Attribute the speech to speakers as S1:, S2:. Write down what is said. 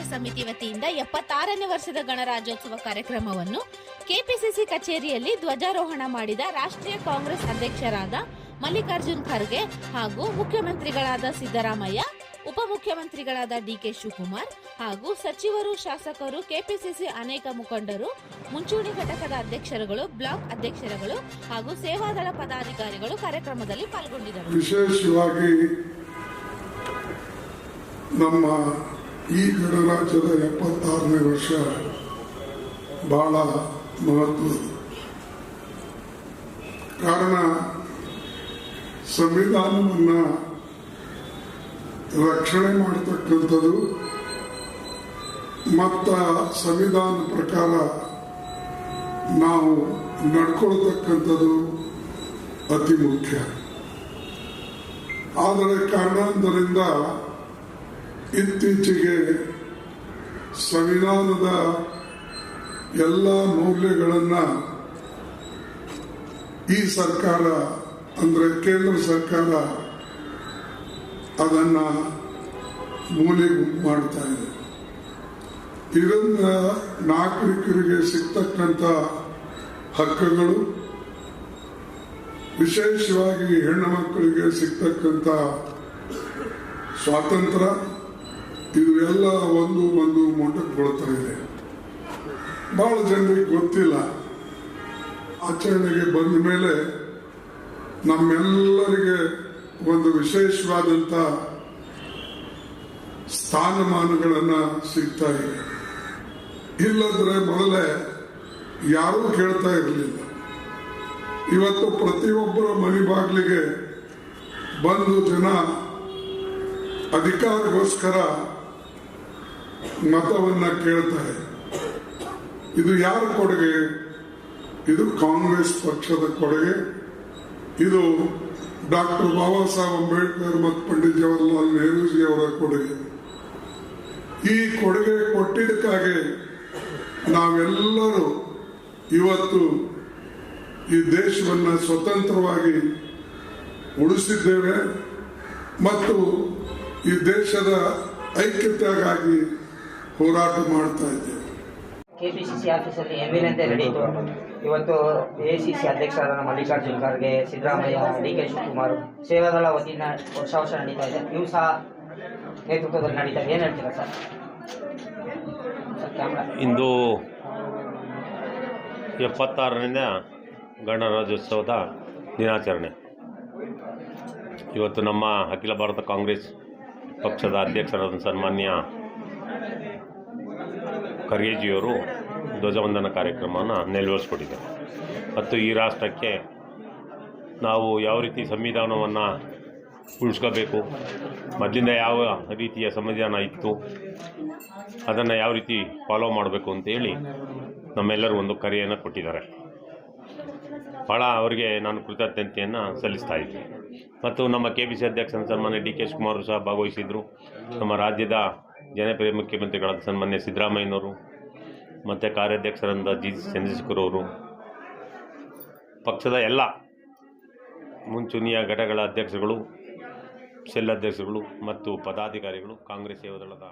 S1: ಸಮಿತಿ ವತಿಯಿಂದ ಎಪ್ಪತ್ತಾರನೇ ವರ್ಷದ ಗಣರಾಜ್ಯೋತ್ಸವ ಕಾರ್ಯಕ್ರಮವನ್ನು ಕೆಪಿಸಿಸಿ ಕಚೇರಿಯಲ್ಲಿ ಧ್ವಜಾರೋಹಣ ಮಾಡಿದ ರಾಷ್ಟ್ರೀಯ ಕಾಂಗ್ರೆಸ್ ಅಧ್ಯಕ್ಷರಾದ ಮಲ್ಲಿಕಾರ್ಜುನ್ ಖರ್ಗೆ ಹಾಗೂ ಮುಖ್ಯಮಂತ್ರಿಗಳಾದ ಸಿದ್ದರಾಮಯ್ಯ, ಉಪಮುಖ್ಯಮಂತ್ರಿಗಳಾದ ಡಿಕೆ ಶಿವಕುಮಾರ್ ಹಾಗೂ ಸಚಿವರು, ಶಾಸಕರು, ಕೆಪಿಸಿಸಿ ಅನೇಕ ಮುಖಂಡರು, ಮುಂಚೂಣಿ ಘಟಕದ ಅಧ್ಯಕ್ಷರುಗಳು, ಬ್ಲಾಕ್ ಅಧ್ಯಕ್ಷರುಗಳು ಹಾಗೂ ಸೇವಾದಳ ಪದಾಧಿಕಾರಿಗಳು ಕಾರ್ಯಕ್ರಮದಲ್ಲಿ ಪಾಲ್ಗೊಂಡಿದ್ದರು.
S2: ವಿಶೇಷವಾಗಿ ನಮ್ಮ ಈ ಗಣರಾಜ್ಯದ ಎಪ್ಪತ್ತಾರನೇ ವರ್ಷ ಬಹಳ ಮಹತ್ವದ್ದು ಕಾರಣ, ಸಂವಿಧಾನವನ್ನು ರಕ್ಷಣೆ ಮಾಡತಕ್ಕಂಥದ್ದು ಮತ್ತು ಸಂವಿಧಾನ ಪ್ರಕಾರ ನಾವು ನಡ್ಕೊಳ್ತಕ್ಕಂಥದ್ದು ಅತಿ ಮುಖ್ಯ. ಆದರೆ ಕಾರಣಾಂತರದಿಂದ ಇತ್ತೀಚೆಗೆ ಸಂವಿಧಾನದ ಎಲ್ಲ ಮೌಲ್ಯಗಳನ್ನು ಈ ಸರ್ಕಾರ, ಅಂದರೆ ಕೇಂದ್ರ ಸರ್ಕಾರ ಅದನ್ನ ಮೂಲೆ ಮಾಡ್ತಾ ಇದೆ. ಇದರಿಂದ ನಾಗರಿಕರಿಗೆ ಸಿಗ್ತಕ್ಕಂಥ ಹಕ್ಕುಗಳು, ವಿಶೇಷವಾಗಿ ಹೆಣ್ಣು ಮಕ್ಕಳಿಗೆ ಸಿಗ್ತಕ್ಕಂಥ ಸ್ವಾತಂತ್ರ್ಯ ಇದು ಒಂದು ಒಂದು ಮೊಟಕುಗೊಳ್ತಾ ಇದೆ. ಬಹಳ ಜನರಿಗೆ ಗೊತ್ತಿಲ್ಲ. ಆಚರಣೆಗೆ ಬಂದ ಮೇಲೆ ನಮ್ಮೆಲ್ಲರಿಗೆ ಒಂದು ವಿಶೇಷವಾದಂಥ ಸ್ಥಾನಮಾನಗಳನ್ನು ಸಿಗ್ತಾ ಇದೆ. ಇಲ್ಲದ್ರೆ ಮೊದಲೇ ಯಾರೂ ಕೇಳ್ತಾ ಇರಲಿಲ್ಲ. ಇವತ್ತು ಪ್ರತಿಯೊಬ್ಬರ ಮನೆ ಬಾಗಿಲಿಗೆ ಬಂದು ಜನ ಅಧಿಕಾರಗೋಸ್ಕರ ಮತವನ್ನ ಕೇಳ್ತಾರೆ. ಇದು ಯಾರ ಕೊಡುಗೆ? ಇದು ಕಾಂಗ್ರೆಸ್ ಪಕ್ಷದ ಕೊಡುಗೆ. ಇದು ಡಾಕ್ಟರ್ ಬಾಬಾ ಸಾಹೇಬ್ ಅಂಬೇಡ್ಕರ್ ಮತ್ತು ಪಂಡಿತ್ ಜವಾಹರ್ಲಾಲ್ ನೆಹರೂಜಿ ಅವರ ಕೊಡುಗೆ. ಈ ಕೊಡುಗೆ ಕೊಟ್ಟಿದ್ದಕ್ಕಾಗಿ ನಾವೆಲ್ಲರೂ ಇವತ್ತು ಈ ದೇಶವನ್ನು ಸ್ವತಂತ್ರವಾಗಿ ಉಳಿಸಿದ್ದೇವೆ ಮತ್ತು ಈ ದೇಶದ ಐಕ್ಯತೆಗಾಗಿ ಹೋರಾಟ ಮಾಡ್ತಾ ಇದ್ದೇವೆ.
S3: ಕೆಪಿಸಿಸಿ ಆಫೀಸಲ್ಲಿ ಎಂದಿನಂತೆ ನಡೆಯಿತು ಇವತ್ತು ಎಸಿಸಿ ಅಧ್ಯಕ್ಷರಾದ ಮಲ್ಲಿಕಾರ್ಜುನ್ ಖರ್ಗೆ ಸಿದ್ದರಾಮಯ್ಯ ಡಿ ಕೆ ಶಿವಕುಮಾರ್ ಸೇವಾದಳ ವತಿಯಿಂದ ವರ್ಷ ವರ್ಷ ನಡೀತಾ ಇದೆ. ನೀವು ಸಹ ನೇತೃತ್ವದಲ್ಲಿ ನಡೀತಾ ಇದೆ. ಏನು ಹೇಳ್ತೀರಾ ಸರ್?
S4: ಇಂದು ಎಪ್ಪತ್ತಾರರಿಂದ ಗಣರಾಜ್ಯೋತ್ಸವದ ದಿನಾಚರಣೆ. ಇವತ್ತು ನಮ್ಮ ಅಖಿಲ ಭಾರತ ಕಾಂಗ್ರೆಸ್ ಪಕ್ಷದ ಅಧ್ಯಕ್ಷರಾದ ಸನ್ಮಾನ್ಯ ಖರ್ಗೆಜಿಯವರು ಧ್ವಜವಂದನ ಕಾರ್ಯಕ್ರಮವನ್ನು ನೆರವೇರಿಸ್ಕೊಟ್ಟಿದ್ದಾರೆ. ಮತ್ತು ಈ ರಾಷ್ಟ್ರಕ್ಕೆ ನಾವು ಯಾವ ರೀತಿ ಸಂವಿಧಾನವನ್ನು ಉಳಿಸ್ಕೋಬೇಕು, ಮೊದಲಿಂದ ಯಾವ ರೀತಿಯ ಸಂವಿಧಾನ ಇತ್ತು, ಅದನ್ನು ಯಾವ ರೀತಿ ಫಾಲೋ ಮಾಡಬೇಕು ಅಂತೇಳಿ ನಮ್ಮೆಲ್ಲರೂ ಒಂದು ಕರೆಯನ್ನು ಕೊಟ್ಟಿದ್ದಾರೆ. ಭಾಳ ಅವರಿಗೆ ನಾನು ಕೃತಜ್ಞತೆಯನ್ನು ಸಲ್ಲಿಸ್ತಾ ಇದ್ದೀನಿ. ಮತ್ತು ನಮ್ಮ ಕೆ ಪಿ ಸಿ ಅಧ್ಯಕ್ಷ ಸನ್ಮಾನ್ಯ ಡಿ ಕೆ ಶಿವಕುಮಾರ್ ಸಹ ಭಾಗವಹಿಸಿದರು. ನಮ್ಮ ರಾಜ್ಯದ ಜನಪ್ರಿಯ ಮುಖ್ಯಮಂತ್ರಿಗಳಾದ ಸನ್ಮಾನ್ಯ ಸಿದ್ದರಾಮಯ್ಯನವರು, ಮತ್ತು ಕಾರ್ಯಾಧ್ಯಕ್ಷರಾದ ಜಿ ಚಂದ್ರಶೇಖರ್ ಅವರು ಪಕ್ಷದ ಎಲ್ಲ ಮುಂಚೂಣಿಯ ಘಟಕಗಳ ಅಧ್ಯಕ್ಷರುಗಳು ಸೆಲ್ ಅಧ್ಯಕ್ಷರುಗಳು ಮತ್ತು ಪದಾಧಿಕಾರಿಗಳು, ಕಾಂಗ್ರೆಸ್ ಸೇವಾದಳದ